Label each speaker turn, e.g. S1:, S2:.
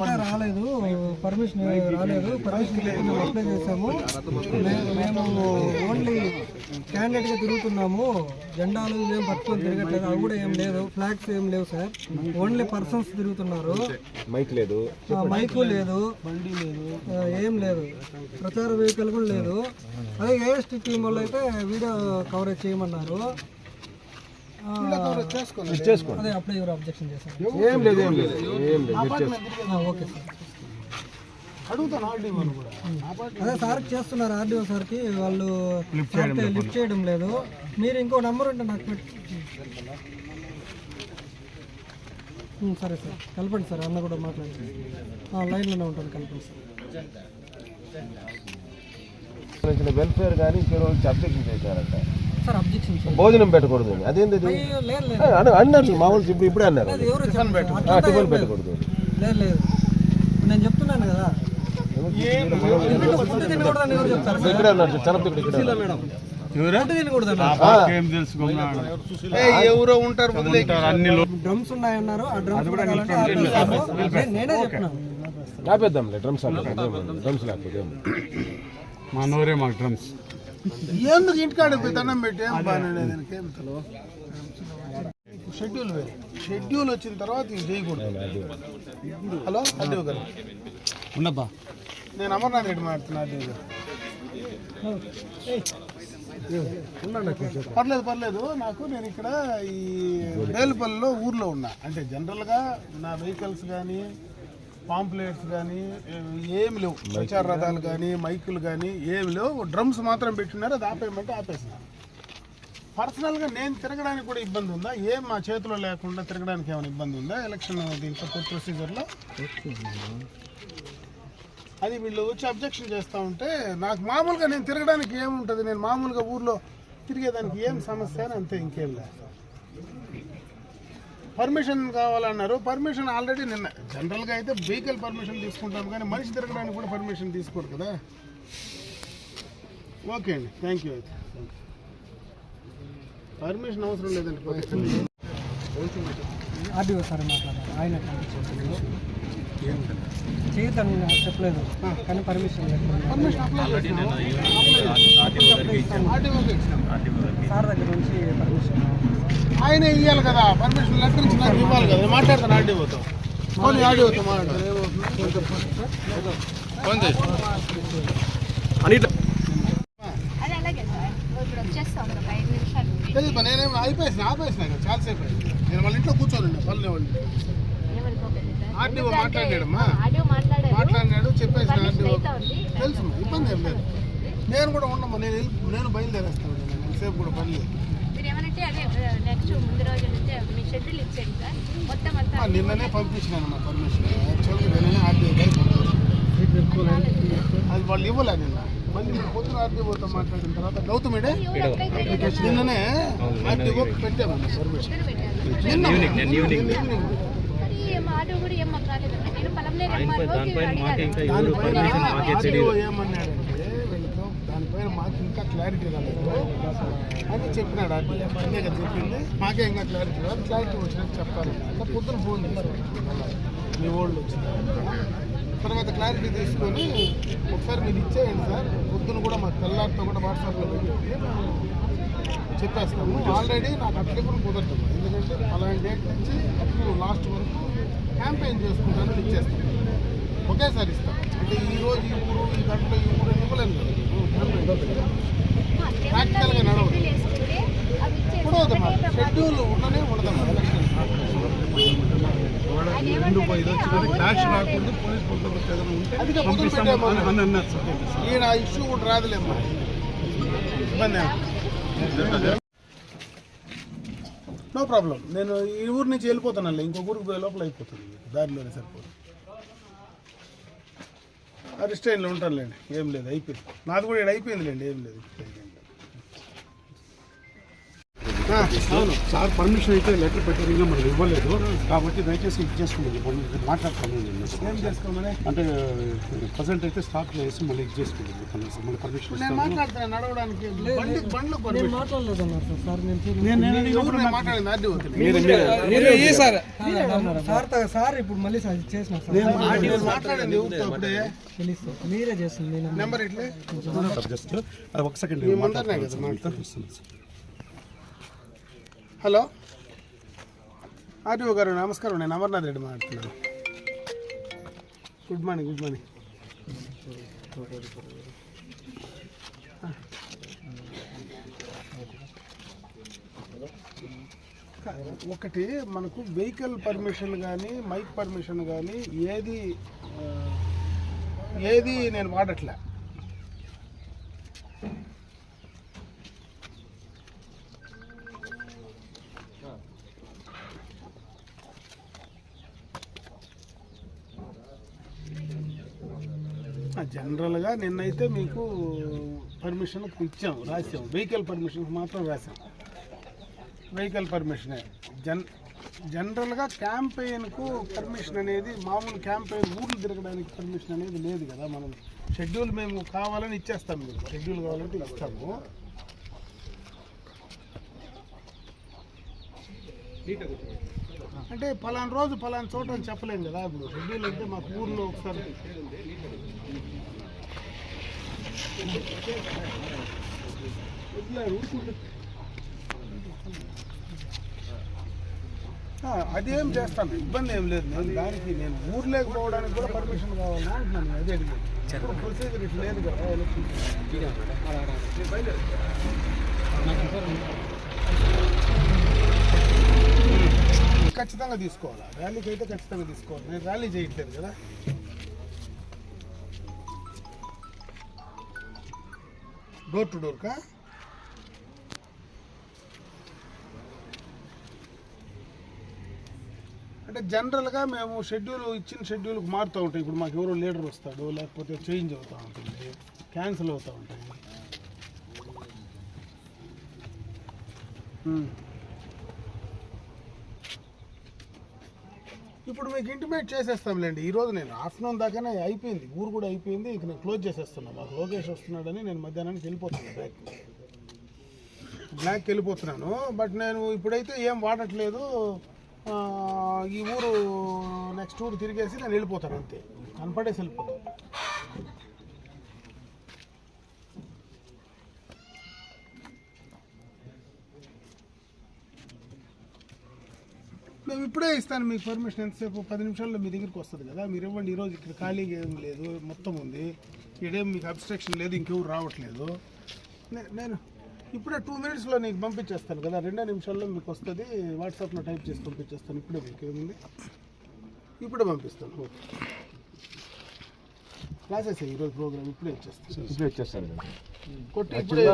S1: ఇంకా రాలేదు. పర్మిషన్ రాలేదు. పర్మిషన్ లేకుండా అప్లై చేసాము మేము ఓన్లీ క్యాండిడేట్గా తిరుగుతున్నాము. జెండాలు ఏం పట్టుకొని తిరగట్లేదు. అవి కూడా ఏం లేదు ఫ్లాగ్స్ ఏం లేవు సార్ ఓన్లీ పర్సన్స్ తిరుగుతున్నారు.
S2: మైక్ లేదు.
S1: మైకు లేదు బండి లేదు. ఏం లేదు. ప్రచార వెహికల్ కూడా లేదు. అదే ఏఎస్టీ టీం వాళ్ళు అయితే వీడియో కవరేజ్ చేయమన్నారు.
S2: చేసుకోండి.
S1: అదే అప్లై ఎవరు అబ్జెక్షన్ చేశారు?
S2: ఏం లేదు ఏం లేదు ఏం లేదు మీరు చేసుకోండి.
S1: ఆ, ఓకే సార్. అదే సార్ చేస్తున్నారు ఆర్డీఓ సార్కి వాళ్ళు లిఫ్ట్ చేయడం లేదు. మీరు ఇంకో నెంబర్ ఉంటే నాకు పెట్టి సరే సార్. కలపండి సార్. అన్న కూడా మాట్లాడండి. ఆ, లైన్లోనే ఉంటాను. కలపండి సార్.
S2: వెల్ఫేర్ కానీ ఇంకెవరు అబ్జెక్షన్ చేశారంట. భోజనం పెట్టకూడదు అన- అన్నారు మామూలు ఇప్పుడు ఇప్పుడే అన్నారు. టిఫిన్. పెట్టకూడదు.
S1: లేదు లేదు. నేను చెప్తున్నాను కదా?
S2: ఇక్కడే అన్నారు ఇక్కడ
S3: ఎవరో? ఉంటారు అన్ని
S1: డ్రమ్స్ ఉన్నాయన్నారు ఆ డ్రమ్స్. నేను- నేనే చెప్తున్నాను.
S2: ఆపేద్దాంలే డ్రమ్స్ డ్రమ్స్ లేకపోతే.
S4: మా నోరే మాకు డ్రమ్స్.
S3: ఎందుకు ఇంటికాడ పోయి దండం పెట్టి? ఏం బాగానే దానికి ఏం షెడ్యూల్ వేరు. షెడ్యూల్ వచ్చిన తర్వాత ఇది చేయకూడదు. హలో అడ్డీవ్ గారు.
S4: ఉండబ్బా
S3: నేను అమర్నాథ్ రెడ్డి మాట్లాడుతున్నా గారు. పర్లేదు పర్లేదు. నాకు నేను ఇక్కడ ఈ బేలుపల్లిలో ఊర్లో ఉన్నా. అంటే జనరల్గా నా వెహికల్స్ కానీ పాంప్లెట్స్ కానీ ఏమి లేవు. ప్రచార రథాలు కానీ మైకులు కానీ ఏమి లేవు. డ్రమ్స్ మాత్రం పెట్టినారు అది ఆపేయమంటే ఆపేసినారు పర్సనల్గా నేను తిరగడానికి కూడా ఇబ్బంది ఉందా? ఏం మా చేతిలో లేకుండా తిరగడానికి ఏమైనా ఇబ్బంది ఉందా? ఎలక్షన్ దీంట్లో ప్రొసీజర్లో? అది వీళ్ళు వచ్చి అబ్జెక్షన్ చేస్తూ ఉంటే నాకు మామూలుగా నేను తిరగడానికి ఏముంటుంది? నేను మామూలుగా ఊర్లో తిరిగేదానికి ఏం సమస్య అని అంతే ఇంకేం లేదు. పర్మిషన్ కావాలన్నారు. పర్మిషన్ ఆల్రెడీ నిన్న జనరల్గా అయితే వెహికల్ పర్మిషన్ తీసుకుంటాం కానీ మనిషి తిరగడానికి కూడా పర్మిషన్ తీసుకోరు కదా. ఓకే అండి. థ్యాంక్ యూ అయితే పర్మిషన్ అవసరం లేదండి.
S1: ఆర్డీఓ సార్ మాట్లాడారు. ఆయన చెప్పలేదు. కానీ పర్మిషన్. సార్ దగ్గర నుంచి పర్మిషన్
S3: ఆయన ఇవ్వాలి కదా. పర్మిషన్ లెటర్ ఇచ్చి నాకు ఇవ్వాలి కదా. నేను మాట్లాడతాను ఆర్డీఓతో పోనీ ఆర్డీఓతో మాట్లాడతాను
S5: అది అలాగే సార్. ఇప్పుడు వచ్చేస్తాం ఒక ఐదు నిమిషాలు.
S3: తెలియదు పా, నేనేం అయిపోయేసిన ఆపేసిన కదా చాలాసేపు అయింది. నేను వాళ్ళ ఇంట్లో కూర్చోనండి పల్లె వాళ్ళు ఆర్డీఓ మాట్లాడాడమ్మా మాట్లాడినాడు చెప్పేసిన ఆర్డీఓ తెలుసు ఇబ్బంది ఏం లేదు. నేను కూడా ఉండమ్మా నేను వెళ్ళి- నేను బయలుదేరేస్తాను. నేను సేపు కూడా పని లేదు.
S5: మీరు ఏమనంటే అదే నెక్స్ట్ ముందు రోజు నుంచి మీ షెడ్యూల్ ఇచ్చేయండి సార్. మొత్తం అంతా
S3: నిన్ననే పంపించినాను పర్మిషన్ యాక్చువల్గా నిన్ననే పంపించాను. అది వాళ్ళు ఇవ్వలే నిన్న. మళ్ళీ పొద్దున మాట్లాడిన తర్వాత గౌతమిడే నిన్ననే పెట్టామన్న పర్మిషన్
S5: ఇద్దరు మాకు
S3: ఇంకా క్లారిటీ రాలేదు. అని చెప్పినాడు అది అన్నీ కదా చెప్పింది. మాకే ఇంకా క్లారిటీ రాదు క్లారిటీ వచ్చినట్టు చెప్పాలి. అట్లా పొద్దున ఫోన్ చేశారు మీ ఓల్డ్ వచ్చింది తర్వాత క్లారిటీ తీసుకొని ఒకసారి మీరు ఇచ్చేయండి సార్. పొద్దున కూడా మా తెల్లారితో కూడా వాట్సాప్లో పెట్టి చెప్పేస్తాము. ఆల్రెడీ నాకు అట్లే కూడా కుదరదు. ఎందుకంటే అలాంటి డేట్ నుంచి అప్పుడు లాస్ట్ వరకు క్యాంపెయిన్ చేసుకుంటాను ఇచ్చేస్తాను ఒకేసారి ఇస్తాం. అంటే ఈ రోజు ఈ ఊరు ఈ గంటలో ఈ ఊరు కదా ప్రాక్టికల్గా నడవదు. ఇప్పుడు షెడ్యూల్ ఉండనే ఉండదమ్మా ఎలక్షన్ ఈయన ఇష్యూ కూడా రాదులేమ్మా ఇబ్బంది నో ప్రాబ్లం నేను ఈ ఊరు నుంచి వెళ్ళిపోతానండి ఇంకో ఊరికి లోపల అయిపోతుంది. దారిలోనే సరిపోతుంది రిస్టైన్లో ఉంటానులేండి. ఏం లేదు అయిపోయింది. నాది కూడా ఇక్కడ అయిపోయిందిలేండి ఏం లేదు.
S4: సార్ పర్మిషన్ అయితే లెటర్ పెట్టారు ఇంకా మనకు ఇవ్వలేదు. కాబట్టి దయచేసి ఇది చేసుకోండి. మనం మాట్లాడతాను నేను
S3: ఏం చేసుకోమని?
S4: అంటే ప్రజెంట్ అయితే స్టాప్ చేసి మళ్ళీ ఇది చేసుకోండి. కనీసం మళ్ళీ పర్మిషన్
S3: నేను మాట్లాడుతున్నాను నడవడానికి. బండి బండ్లు
S1: నేను
S3: పర్మిషన్
S1: మాట్లాడలేదన్నారు సార్ సార్ నేను చూడు-
S4: నేను నేను
S3: ఎవరు నేను మాట్లాడింది ఆర్డీ అవుతుంది
S1: సార్. త- సార్ ఇప్పుడు మళ్ళీ చేసిన మీరే చేస్తుంది
S3: నెంబర్ ఇట్లే?
S4: జస్ట్ ఒక సెకండ్
S3: మీ ముందరనే కదా హలో. ఆర్టీఓ గారు నమస్కారం. నేను అమర్నాథ్ రెడ్డి మాట్లాడుతున్నాను. Good morning good morning. ఒకటి మనకు వెహికల్ పర్మిషన్ కానీ మైక్ పర్మిషన్ కానీ ఏది ఏది నేను వాడట్లే. జనరల్గా నిన్నైతే మీకు పర్మిషన్ ఇచ్చాం రాసాం వెహికల్ పర్మిషన్ మాత్రం రాసాం వెహికల్ పర్మిషనే జన్ జనరల్గా క్యాంపెయిన్కు పర్మిషన్ అనేది మామూలు క్యాంపెయిన్ ఊర్లు తిరగడానికి పర్మిషన్ అనేది లేదు కదా మనం. షెడ్యూల్ మేము కావాలని ఇచ్చేస్తాం మీకు. షెడ్యూల్ కావాలంటే ఇస్తాము. అంటే పలానా రోజు పలానా చోట అని చెప్పలేం కదా ఇప్పుడు. షెడ్యూల్ అంటే మాకు ఊర్లో ఒకసారి అదేం చేస్తాను? ఇబ్బంది ఏం లేదు. నేను దానికి నేను ఊర్లోకి పోవడానికి కూడా పర్మిషన్ కావాలని అంటున్నాను అదే అడిగాను. ప్రొసీజర్ ఇట్లా లేదు కదా ఎలక్షన్ ఖచ్చితంగా తీసుకోవాలా? ర్యాలీకి అయితే ఖచ్చితంగా తీసుకోవాలి. నేను ర్యాలీ చేయట్లేదు కదా. డోర్ టు డోర్ కా అంటే జనరల్గా మేము షెడ్యూల్ ఇచ్చిన షెడ్యూల్కి మారుతూ ఉంటాయి. ఇప్పుడు మాకు ఎవరో లీడర్ వస్తాడు లేకపోతే చేంజ్ అవుతూ ఉంటుంది క్యాన్సిల్ అవుతూ ఉంటాయి. Hmm. ఇప్పుడు మీకు ఇంటిమేట్ చేసేస్తాంలేండి. ఈ రోజు నేను ఆఫ్టర్నూన్ దాకానే అయిపోయింది. ఊరు కూడా అయిపోయింది. ఇక నేను క్లోజ్ చేసేస్తున్నా. మాకు లోకేష్ వస్తున్నాడని నేను మధ్యాహ్నానికి వెళ్ళిపోతున్నాను బ్లాక్ బ్లాక్కి వెళ్ళిపోతున్నాను. బట్ నేను ఇప్పుడైతే ఏం వాడట్లేదు. ఈ ఊరు నెక్స్ట్ ఊరు తిరిగేసి నేను వెళ్ళిపోతాను అంతే. కనపడేసి వెళ్ళిపోతాను. మేము ఇప్పుడే ఇస్తాను మీకు పర్మిషన్ ఎంతసేపు? పది నిమిషాల్లో మీ దగ్గరికి వస్తుంది కదా మీరు ఇవ్వండి. ఈరోజు ఇక్కడ ఖాళీగా ఏం లేదు మొత్తం ఉంది. ఇక్కడేం మీకు అబ్స్ట్రక్షన్ లేదు ఇంకెవరు రావట్లేదు. నేను ఇప్పుడే టూ మినిట్స్లో నీకు పంపించేస్తాను కదా రెండే నిమిషాల్లో మీకు వస్తుంది. వాట్సాప్లో టైప్ చేసి పంపించేస్తాను ఇప్పుడే మీకు ఏముంది? ఇప్పుడే పంపిస్తాను ఓకే. రాసేసే ఈరోజు ప్రోగ్రామ్ ఇప్పుడే ఇచ్చేస్తాను.
S2: ఇప్పుడే ఇచ్చేస్తాను
S3: కొట్టి ఇప్పుడే